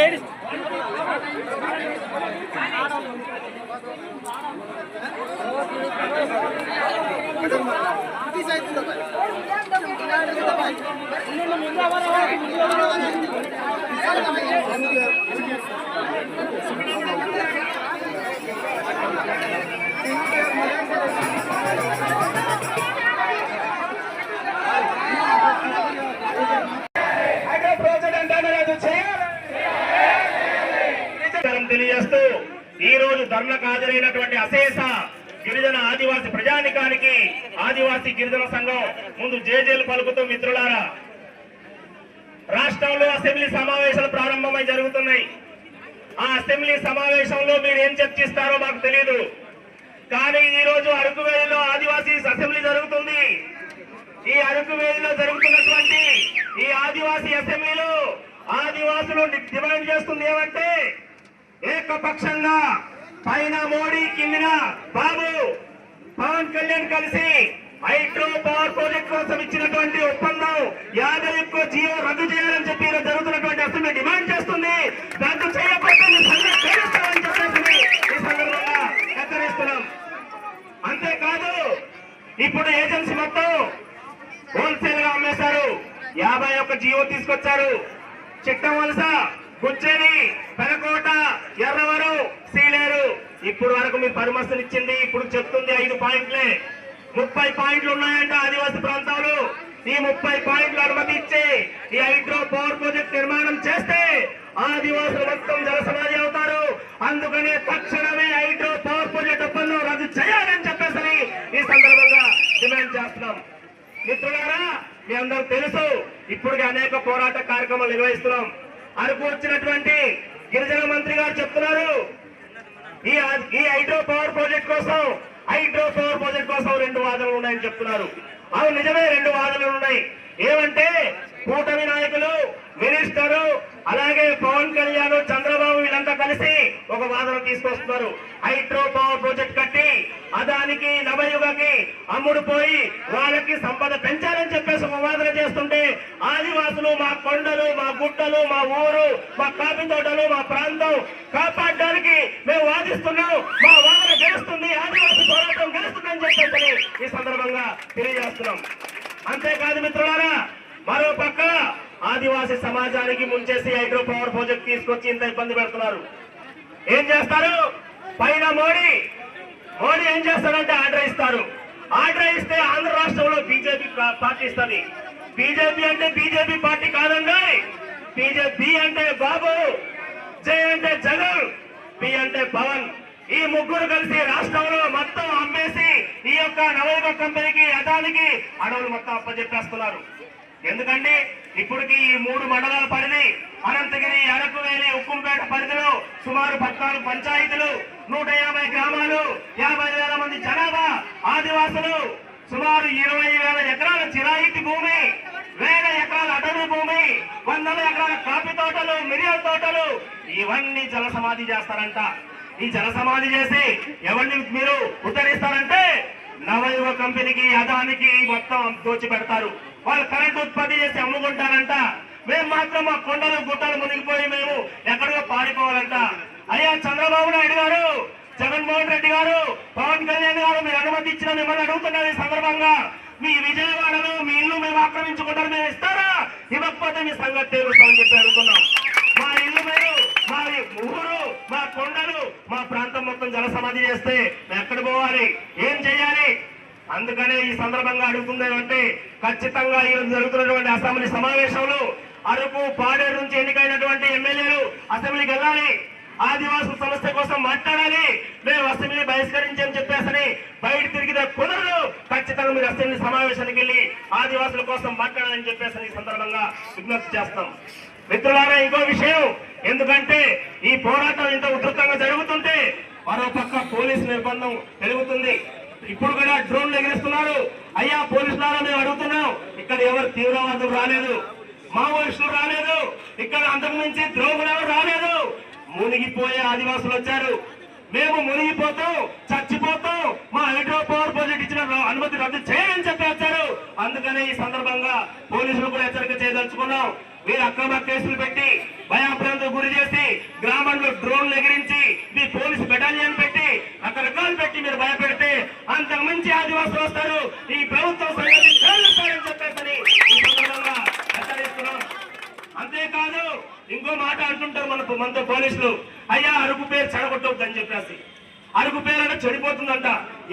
Ladies అదే హాజరైనటువంటి అశేష గిరిజన ఆదివాసి ప్రజానికానికి ఆదివాసి గిరిజన సంఘం ముందు జేజేలు పలుకుతూ మిత్రులారా రాష్ట్రంలో అసెంబ్లీ సమావేశాలు ప్రారంభమై జరుగుతున్నాయి. ఆ అసెంబ్లీ సమావేశంలో మీరు ఏం చర్చిస్తారో మాకు తెలియదు కానీ ఈ రోజు అరకు వేలిలో ఆదివాసీ అసెంబ్లీ జరుగుతుంది. ఈ అరకు వేలిలో జరుగుతున్నటువంటి ఈ ఆదివాసీ అసెంబ్లీలో ఆదివాసులు డిమాండ్ చేస్తుంది ఏమంటే ఏకపక్షంగా పైన మోడీ కిందిన బాబు. పవన్ కళ్యాణ్ కలిసి హైడ్రో పవర్ ప్రాజెక్ట్ కోసం ఇచ్చినటువంటి ఒప్పందం యాభై ఎక్కువ జియో రద్దు చేయాలని చెప్పి జరుగుతున్నటువంటి అసెంబ్లీ డిమాండ్ చేస్తుంది. రద్దు చేయకపోతే చేస్తామని చెప్పేసి ఈ సందర్భంగా హెచ్చరిస్తున్నాం. అంతేకాదు ఇప్పుడు ఏజెన్సీ మొత్తం హోల్సేల్గా అమ్మేశారు. యాభై ఒక్క జియో తీసుకొచ్చారు. చిట్టం వలస గుచ్చేరి పెనకోట ఎర్రవరు సీలేరు. ఇప్పుడు వరకు మీరు పర్మిషన్ ఇచ్చింది ఇప్పుడు చెప్తుంది ఐదు పాయింట్లే. ముప్పై పాయింట్లు ఉన్నాయంట ఆదివాసీ ప్రాంతాలు. ఈ ముప్పై పాయింట్లు అనుమతి ఇచ్చి ఈ హైడ్రో పవర్ ప్రాజెక్ట్ నిర్మాణం చేస్తే ఆదివాసులు మొత్తం జలసమాధి అవుతారు. అందుకని తక్షణమే హైడ్రో పవర్ ప్రాజెక్ట్ ఒప్పందం రద్దు చేయాలని చెప్పేసి ఈ సందర్భంగా డిమాండ్ చేస్తున్నాం. మిత్రులారా మీ అందరూ తెలుసు ఇప్పటికే అనేక పోరాట కార్యక్రమాలు నిర్వహిస్తున్నాం. అరకు వచ్చినటువంటి గిరిజన మంత్రి గారు చెప్తున్నారు. ఈ ఈ హైడ్రో పవర్ ప్రాజెక్ట్ కోసం హైడ్రో పవర్ ప్రాజెక్ట్ కోసం రెండు వాదనలు ఉన్నాయని చెప్తున్నారు. అవి నిజమే రెండు వాదనలు ఉన్నాయి. ఏమంటే కూటమి నాయకులు మినిస్టరు అలాగే పవన్ కళ్యాణ్ ఒక వాదన తీసుకొస్తున్నారు. హైడ్రో పవర్ ప్రాజెక్ట్ కట్టి అదానికి నవయుగకి అమ్ముడు పోయి వాళ్ళకి సంపద పెంచాలని చెప్పేసి ఒక వాదన చేస్తుంటే ఆదివాసులు మా కొండలు మా గుట్టలు మా ఊరు మా కాఫీ తోటలు మా ప్రాంతం కాపాడడానికి మేము వాదిస్తున్నాం. మా వాదన గెలుస్తుంది ఆదివాసి పోరాటం గెలుస్తుందని చెప్పేసి ఈ సందర్భంగా తెలియజేస్తున్నాం. అంతేకాదు మిత్రులారా మరో పక్క ఆదివాసీ సమాజానికి ముంచేసి హైడ్రో పవర్ ప్రాజెక్ట్ తీసుకొచ్చి ఇంత ఇబ్బంది పెడుతున్నారు. ఏం చేస్తారు? పైన మోడీ. మోడీ ఏం చేస్తాడంటే ఆర్డర్ ఇస్తారు. ఆర్డర్ ఇస్తే ఆంధ్ర రాష్ట్రంలో బీజేపీ పార్టీ ఇస్తుంది. బీజేపీ అంటే బీజేపీ పార్టీ కాదండి. బీజేపీ అంటే బాబు. జే అంటే జగన్. పి అంటే పవన్. ఈ ముగ్గురు కలిసి రాష్ట్రంలో మొత్తం అమ్మేసి ఈ యొక్క నవయుగ కంపెనీకి అదానికి అడవులు మొత్తం అప్పచెప్పేస్తున్నారు ఎందుకంటే ఇప్పటికి ఈ మూడు మండలాల పరిధి అనంతగిరి అరకువేలి ఉక్కుంపేట పరిధిలో సుమారు పద్నాలుగు పంచాయతీలు నూట యాభై గ్రామాలు యాభై వేల మంది జనాభా ఆదివాసులు సుమారు ఇరవై వేల ఎకరాల చిరాయితీ భూమి వేల ఎకరాల అటవీ భూమి వందల ఎకరాల కాఫీ తోటలు మిరియాల తోటలు ఇవన్నీ జల సమాధి చేస్తారంట. ఈ జల సమాధి చేసి ఎవరిని మీరు కంపెనీకి అదానికి మొత్తం దోచి పెడతారు వాళ్ళు కరెంట్ ఉత్పత్తి చేసి అమ్ముకుంటారంట. మేము మాత్రం మా కొండలు గుట్టలు మునిగిపోయి మేము ఎక్కడికో పారిపోవాలంట. అయ్యా చంద్రబాబు నాయుడు గారు జగన్మోహన్ రెడ్డి గారు పవన్ కళ్యాణ్ గారు మీరు అనుమతి ఇచ్చిన మిమ్మల్ని అడుగుతున్నారు ఈ సందర్భంగా మీ విజయవాడలో మీ ఇల్లు మేము ఆక్రమించుకుంటారు మేము ఇస్తారా? ఇవ్వకపోతే మీ సంగతి తెలుస్తామని చెప్పి అడుగుతున్నాం. మా ఇల్లు మీరు మా ఊరు మా కొండలు మా ప్రాంతం మొత్తం జలసమాధి చేస్తే ఎక్కడ పోవాలి? ఏం చేయాలి? అందుకనే ఈ సందర్భంగా అడుగుతుంది అంటే ఖచ్చితంగా ఈ జరుగుతున్నటువంటి అసెంబ్లీ సమావేశంలో అరకు పాడేరు నుంచి ఎన్నికైనటువంటి ఎమ్మెల్యేలు అసెంబ్లీకి వెళ్ళాలి. ఆదివాసుల సమస్య కోసం మాట్లాడాలి. మేము అసెంబ్లీ బహిష్కరించని చెప్పేసని బయట తిరిగితే కుదరదు. ఖచ్చితంగా మీరు అసెంబ్లీ సమావేశానికి వెళ్ళి ఆదివాసుల కోసం మాట్లాడాలని చెప్పేసి ఈ సందర్భంగా విజ్ఞప్తి చేస్తాం. మిత్రులారా ఇంకో విషయం ఎందుకంటే ఈ పోరాటం ఇంత ఉధృతంగా జరుగుతుంటే మరో పక్క పోలీసు నిర్బంధం పెరుగుతుంది. ఇప్పుడు కూడా డ్రోన్లు ఎగిరిస్తున్నారు. అయ్యా పోలీసులారా మేము అడుగుతున్నాం. ఇక్కడ ఎవరు తీవ్రవాదులు రాలేదు. మావోయిస్టులు రాలేదు. ఇక్కడ అంతకు మించి ద్రోహులు ఎవరు రాలేదు. మునిగిపోయే ఆదివాసులు వచ్చారు. మేము మునిగిపోతాం చచ్చిపోతాం. మా హైడ్రో పవర్ ప్రాజెక్ట్ ఇచ్చిన అనుమతి రద్దు చేయని చెప్పి వచ్చారు. అందుకనే ఈ సందర్భంగా పోలీసులు కూడా హెచ్చరిక చేయదలుచుకున్నాం. మీరు అక్రమ కేసులు పెట్టి భయాభ్రాంతులకు గురి చేసి గ్రామంలో డ్రోన్లు ఎగిరించి మీ పోలీసు బెటాలియన్ పెట్టి అక్కడ కాలు పెట్టి మీరు భయపెడితే అంత మంచి ఆదివాసులు వస్తారు. ఈ ప్రభుత్వం సంగతి చెప్పేసి అంతేకాదు ఇంకో మాట అంటుంటారు మన మనతో పోలీసులు. అయ్యా అరుగు పేరు చెడగొట్టవద్దని చెప్పేసి. అరుగు పేరు అంటే చెడిపోతుందంట.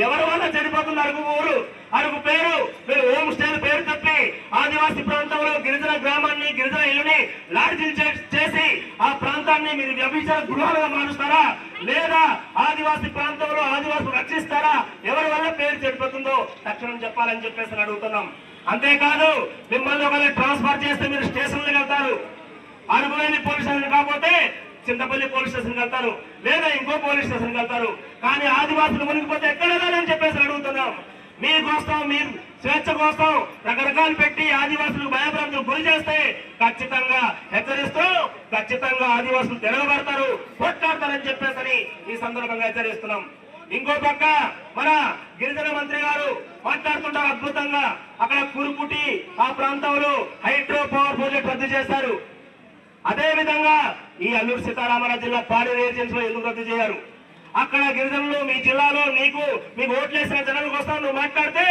ఎవరి వల్ల చెడిపోతుంది అరుగు ఊరు? అరుగు పేరు మీరు హోమ్ స్టేల పేరు తప్పి ఆదివాసీ ప్రాంతంలో గిరిజన గ్రామాన్ని గిరిజన ఇల్లుని లాడ్జీలు ప్రాంతాన్ని మీరు వ్యభిచార గృహాలుగా మారుస్తారా? లేదా ఆదివాసీ ప్రాంతంలో ఆదివాసులు రక్షిస్తారా? ఎవరి వల్ల పేరు చెడిపోతుందో తక్షణం చెప్పాలని చెప్పేసి అడుగుతున్నాం. అంతేకాదు మిమ్మల్ని ఒకవేళ ట్రాన్స్ఫర్ చేస్తే మీరు స్టేషన్లకు వెళ్తారు. అరుగులేని పోలీస్ స్టేషన్ కాకపోతే చింతపల్లి పోలీస్ స్టేషన్ వెళ్తారు. లేదా ఇంకో పోలీస్ స్టేషన్ వెళ్తారు. కానీ ఆదివాసులు మునిగిపోతే ఎక్కడ వెళ్ళాలని చెప్పేసి అడుగుతున్నాం. మీకోసం మీ స్వేచ్ఛ కోసం రకరకాలు పెట్టి ఆదివాసులు భయభ్రాంతులు గురి చేస్తే ఖచ్చితంగా హెచ్చరిస్తూ ఖచ్చితంగా ఆదివాసులు తిరగబడతారు కొట్లాడతారని చెప్పేసి ఈ సందర్భంగా హెచ్చరిస్తున్నాం. ఇంకో పక్క మన గిరిజన మంత్రి గారు మాట్లాడుతుంటారు అద్భుతంగా అక్కడ కురుకుటి ఆ ప్రాంతంలో హైడ్రో పవర్ ప్రాజెక్ట్ రద్దు చేశారు. అదే విధంగా ఈ అల్లూరు సీతారామరాజు జిల్లా పాడి రేజెన్స్లో ఎందుకు రద్దు చేయరు? అక్కడ గిరిజనులు మీ జిల్లాలో నీకు మీకు ఓట్లేసిన జనాల కోసం నువ్వు మాట్లాడితే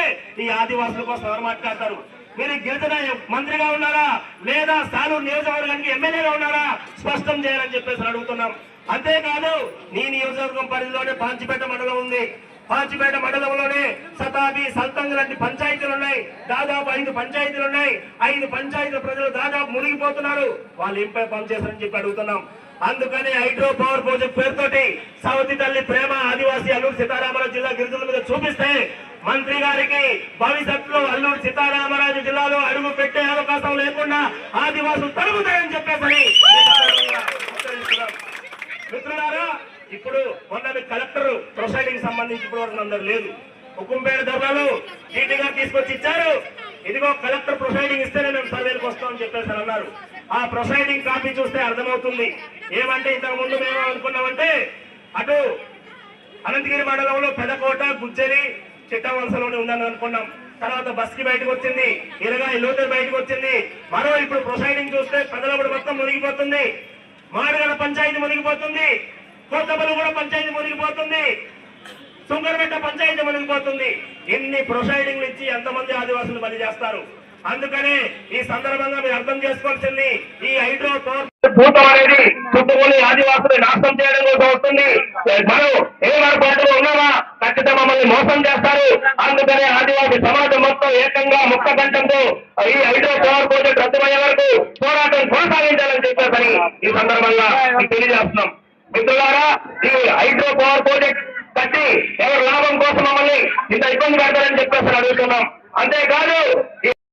ఈ ఆదివాసుల కోసం ఎవరు మాట్లాడతారు. మీరు గిరిజన మంత్రిగా ఉన్నారా? లేదా సాలూరు నియోజకవర్గానికి ఎమ్మెల్యేగా ఉన్నారా? స్పష్టం చేయాలని చెప్పేసి అడుగుతున్నాం. అంతేకాదు నీ నియోజకవర్గం పరిధిలోనే పాంచిపేట మండలం ఉంది. పాంచిపేట మండలంలోనే శతాబి సంతంగ్ లాంటి పంచాయతీలు ఉన్నాయి. దాదాపు ఐదు పంచాయతీలు ఉన్నాయి. ఐదు పంచాయతీల ప్రజలు దాదాపు మునిగిపోతున్నారు. వాళ్ళు ఏంపై పనిచేస్తారని చెప్పి అడుగుతున్నాం. అందుకని హైడ్రో పవర్ ప్రాజెక్ట్ పేరుతోటి సవతి తల్లి ప్రేమ ఆదివాసీ అల్లూరు సీతారామరాజు జిల్లా గిరిజనుల మీద చూపిస్తే మంత్రి గారికి భవిష్యత్తులో అల్లూరు సీతారామరాజు జిల్లాలో అడుగు పెట్టే అవకాశం లేకుండా ఆదివాసులు తరుగుతాయని చెప్పేసి మిత్రులారా ఇప్పుడు మొన్న కలెక్టర్ ప్రొసైడింగ్ సంబంధించి ఇప్పుడు వరకు అందరు లేదు. హుకుంపేట ధరలు నీటిగా తీసుకొచ్చి ఇచ్చారు. ఇదిగో కలెక్టర్ ప్రొసైడింగ్ ఇస్తేనే మేము సర్వేలకు వస్తామని చెప్పేసి అని అన్నారు. ఆ ప్రొసైడింగ్ కాపీ చూస్తే అర్థమవుతుంది. ఏమంటే ఇంతకు ముందు మేము అనుకున్నామంటే అటు అనంతగిరి మండలంలో పెదకోట గుజ్జరి చిట్టవలసలోనే ఉందని అనుకున్నాం. తర్వాత బస్కి బయటకు వచ్చింది ఇరగా లోతు బయటకు వచ్చింది. మరో ఇప్పుడు ప్రొసైడింగ్ చూస్తే పెదలబడి మొత్తం మునిగిపోతుంది. మాడగడ పంచాయతీ మునిగిపోతుంది. కోతబలు కూడా పంచాయతీ మునిగిపోతుంది. సుంగరబెట్ట పంచాయతీ మునిగిపోతుంది. ఎన్ని ప్రొసైడింగ్లు ఇచ్చి ఎంతమంది ఆదివాసులు బలి చేస్తారు అందుకనే ఈ సందర్భంగా మీరు అర్థం చేసుకోవాల్సింది ఈ హైడ్రో భూతం అనేది చుట్టుకొని ఆదివాసులు నాశనం చేయడం కోసం వస్తుంది. మనం ఏ పార్టీలో ఉన్నామా? ఖచ్చితంగా మమ్మల్ని మోసం చేస్తారు. అందుకనే ఆదివాసీ సమాజం మొత్తం ఏకంగా ముక్క కంఠంతో ఈ హైడ్రో పవర్ ప్రాజెక్ట్ రద్దమయ్యే వరకు పోరాటం కొనసాగించాలని చెప్పేసని ఈ సందర్భంగా తెలియజేస్తున్నాం. మిత్రులారా ఈ హైడ్రో పవర్ ప్రాజెక్ట్ కట్టి ఎవరు లాభం కోసం మమ్మల్ని ఇంత ఇబ్బంది పెడతారని చెప్పేసి అడుగుతున్నాం. అంతేకాదు